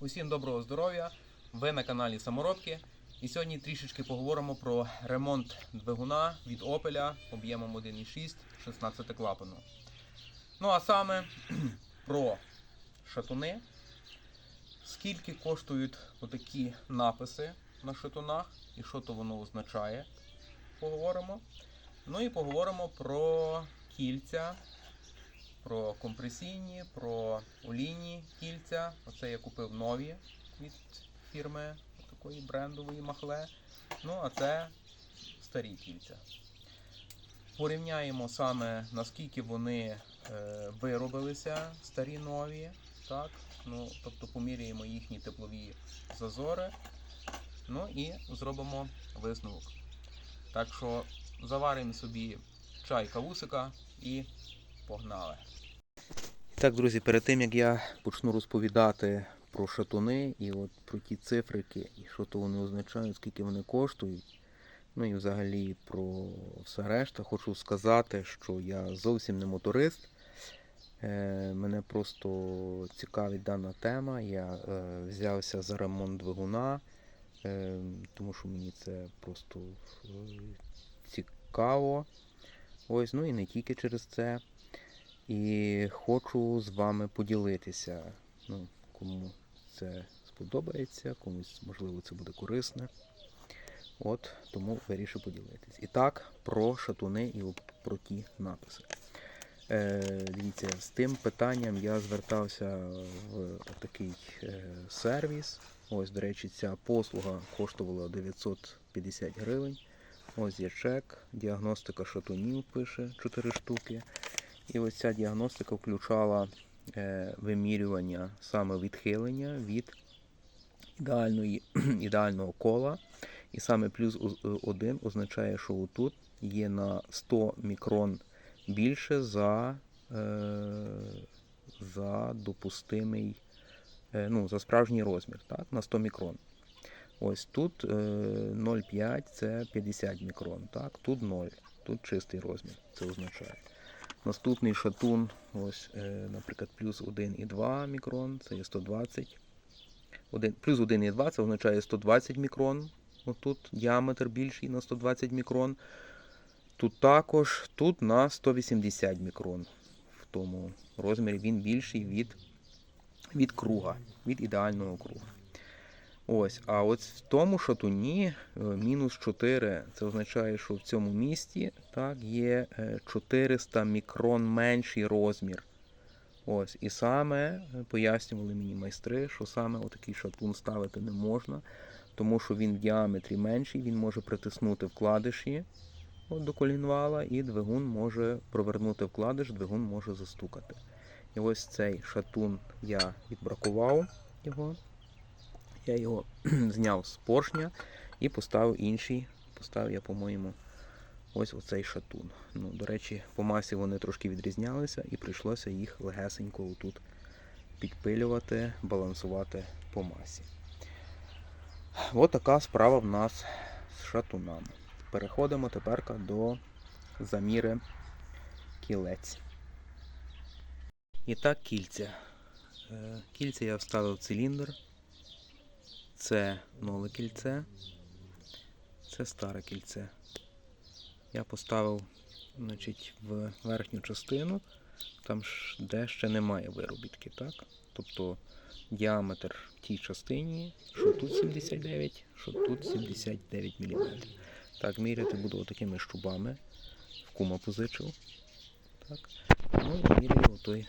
Усім доброго здоров'я! Ви на каналі Саморобки. І сьогодні трішечки поговоримо про ремонт двигуна від Opel об'ємом 1,6 16 клапану. Ну а саме про шатуни. Скільки коштують отакі написи на шатунах і що то воно означає. Поговоримо. Ну і поговоримо про кільця, про компресійні, про олійні кільця. Оце я купив нові від фірми такої брендової махле. Ну, а це старі кільця. Порівняємо саме наскільки вони е, виробилися, старі нові. Так? Ну, тобто поміряємо їхні теплові зазори. Ну і зробимо висновок. Так що заваримо собі чай кавусика і погнали. Так, друзі, перед тим як я почну розповідати про шатуни і от про ті цифрики, і що то вони означають, скільки вони коштують. Ну і взагалі про все решта, хочу сказати, що я зовсім не моторист. Е, мене просто цікавить дана тема. Я е, взявся за ремонт двигуна, е, тому що мені це просто цікаво. Ось, ну і не тільки через це. І хочу з вами поділитися. Ну, кому це сподобається, комусь, можливо, це буде корисне. От, тому вирішив поділитись. І так, про шатуни і про ті написи. Е, дивіться, з тим питанням я звертався в такий е, сервіс. Ось, до речі, ця послуга коштувала 950 гривень. Ось є чек, діагностика шатунів пише 4 штуки. І ось ця діагностика включала е, вимірювання саме відхилення від ідеальної, ідеального кола. І саме плюс 1 означає, що отут є на 100 мікрон більше за, е, за допустимий, е, ну, за справжній розмір, так, на 100 мікрон. Ось тут е, 0,5 це 50 мікрон, так, тут 0, тут чистий розмір, це означає. Наступний шатун, ось, е, наприклад, плюс 1,2 мікрон, це є 120. Один, плюс 1,2 це означає 120 мікрон. Отут діаметр більший на 120 мікрон. Тут також, тут на 180 мікрон. В тому розмірі він більший від, від круга, від ідеального круга. Ось, а от в тому шатуні е, мінус 4. Це означає, що в цьому місті так, є е, 400 мікрон менший розмір. Ось, і саме е, пояснювали мені майстри, що саме отакий шатун ставити не можна, тому що він в діаметрі менший, він може притиснути вкладиші от до колінвала, і двигун може провернути вкладиш, двигун може застукати. І ось цей шатун я відбракував його. Я його зняв з поршня і поставив інший. Поставив я, по-моєму, ось оцей шатун. Ну, До речі, по масі вони трошки відрізнялися і прийшлося їх легесенько отут підпилювати, балансувати по масі. Ось така справа в нас з шатунами. Переходимо тепер до заміри кілець. І так, кільця. Е, Кільця я вставив в циліндр. Це нове кільце, це старе кільце. Я поставив значить, в верхню частину, там де ще немає виробітки, так? Тобто діаметр в тій частині, що тут 79, що тут 79 мм. Так, міряти буду отакими щубами. В кума позичив. Так. Ну і міряю той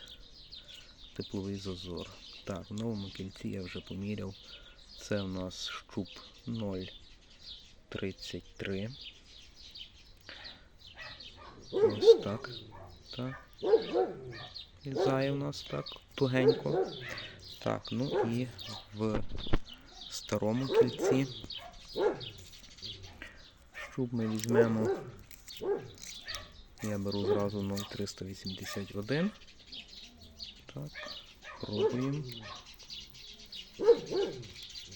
тепловий зазор. Так, в новому кільці я вже поміряв. Це у нас щуп 0,33. Ось так. Так. Лізає у нас так тугенько. Так, ну і в старому кільці щуп ми візьмемо. Я беру зразу 0,381. Так, пробуємо.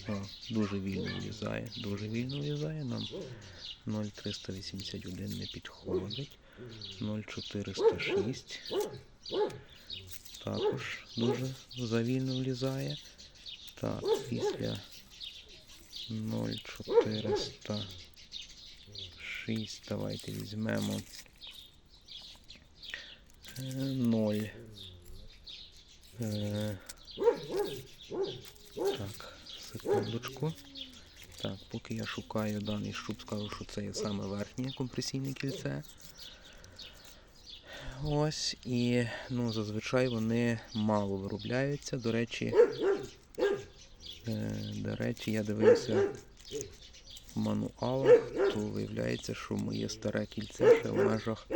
О, дуже вільно влізає, дуже вільно влізає. Нам 0,381 не підходить. 0,406. Також дуже завільно влізає. Так, після 0,406 давайте візьмемо е, 0. Е, Так, секундочку. Так, поки я шукаю даний щуп, скажу, що це є саме верхнє компресійне кільце. Ось, і ну, зазвичай вони мало виробляються. До речі, е, до речі, я дивився в мануалах, то виявляється, що моє старе кільце ще в межах,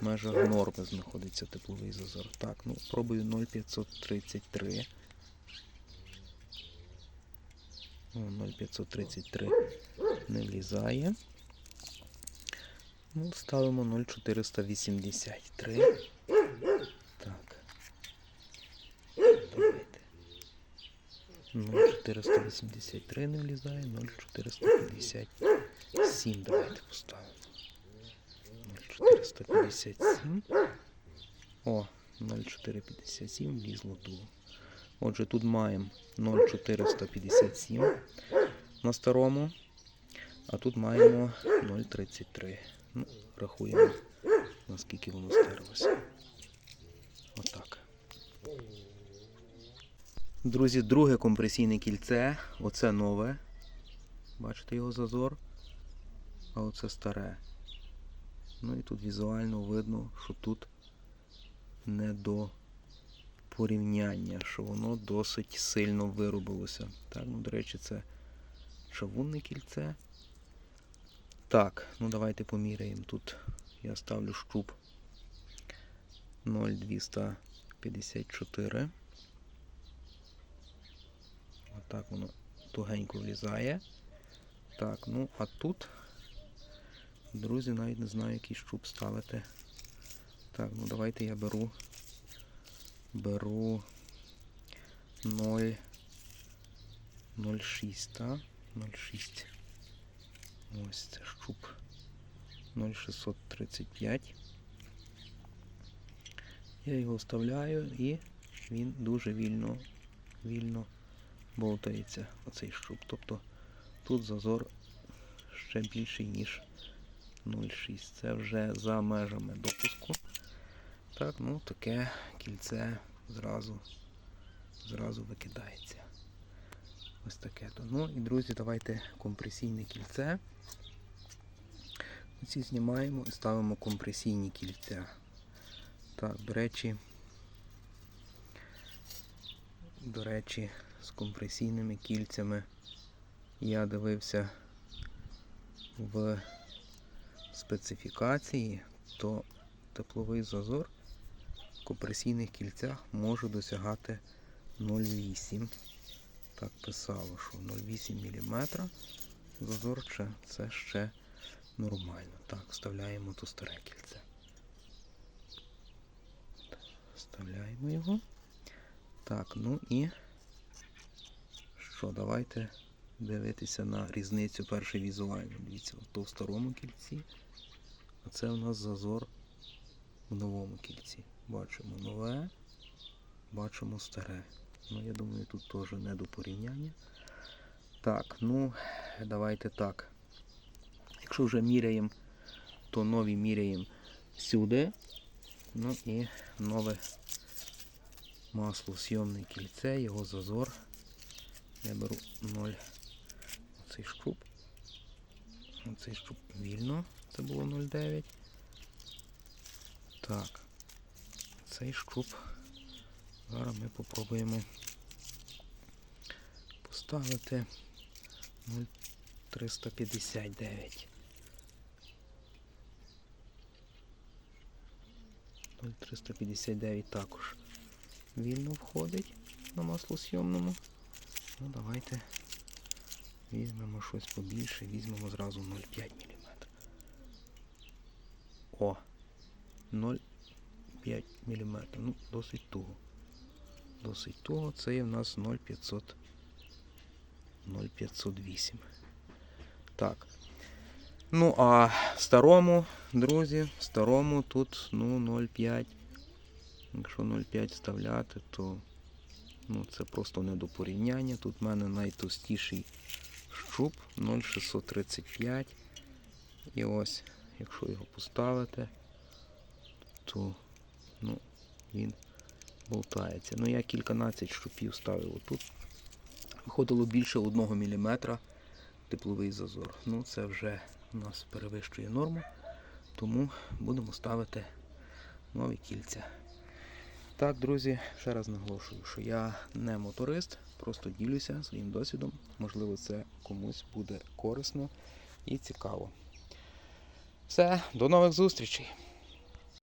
в межах норми знаходиться тепловий зазор. Так, ну пробую 0,533. О, 0,533 не влізає. Ну, ставимо 0,483. Так. Давайте. 0,483 не влізає, 0,457 давайте поставимо. 0,457. О, 0,457 влізло тут. Отже, тут маємо 0,457 на старому, а тут маємо 0,33. Ну, рахуємо, наскільки воно стерлося. Отак. Друзі, друге компресійне кільце. Оце нове. Бачите його зазор. А оце старе. Ну і тут візуально видно, що тут не до порівняння, що воно досить сильно виробилося. Так, ну, до речі, це чавунне кільце. Так, ну давайте поміряємо. Тут я ставлю щуп 0,254. Отак воно тугенько влізає. Так, ну а тут, друзі, навіть не знаю, який щуп ставити. Так, ну давайте я беру. Беру 0. 0,6, так? 0,6. Ось це щуп 0,635. Я його вставляю і він дуже вільно, вільно болтається, оцей щуп. Тобто тут зазор ще більший, ніж 0,6. Це вже за межами допуску. Так, ну таке кільце зразу, зразу викидається. Ось таке то. Ну і друзі, давайте компресійне кільце. Ці знімаємо і ставимо компресійні кільця. Так, до речі, до речі, з компресійними кільцями я дивився в специфікації, то тепловий зазор компресійних кільцях може досягати 0,8. Так писало, що 0,8 мм зазорче це ще нормально. Так, вставляємо тут старе кільце. Вставляємо його. Так, ну і що, давайте дивитися на різницю перший візуально. Дивіться, то в старому кільці, а це у нас зазор в новому кільці. Бачимо нове, бачимо старе. Ну, я думаю, тут теж не до порівняння. Так, ну, давайте так. Якщо вже міряємо, то нові міряємо сюди. Ну і нове масло зйомне кільце, його зазор. Я беру 0. Оцей щуп. Оцей щуп вільно. Це було 0,9. Так. Цей щуп. Зараз ми попробуємо поставити 0,359. 0,359 також вільно входить на маслосйомному. Ну, давайте візьмемо щось побільше, візьмемо зразу 0,5 мм. О! 0,5 мм. Ну, досить туго. Досить туго. Це є в нас 0,500. 0,508. Так. Ну, а старому, друзі, старому тут ну 0,5. Якщо 0,5 вставляти, то Ну, це просто не до порівняння. Тут в мене найтовстіший щуп 0,635. І ось, якщо його поставити, то ну, він болтається. Ну, я кільканадцять щупів ставив отут. Виходило більше 1 мм тепловий зазор. Ну, це вже у нас перевищує норму, тому будемо ставити нові кільця. Так, друзі, ще раз наголошую, що я не моторист, просто ділюся своїм досвідом. Можливо, це комусь буде корисно і цікаво. Все, до нових зустрічей!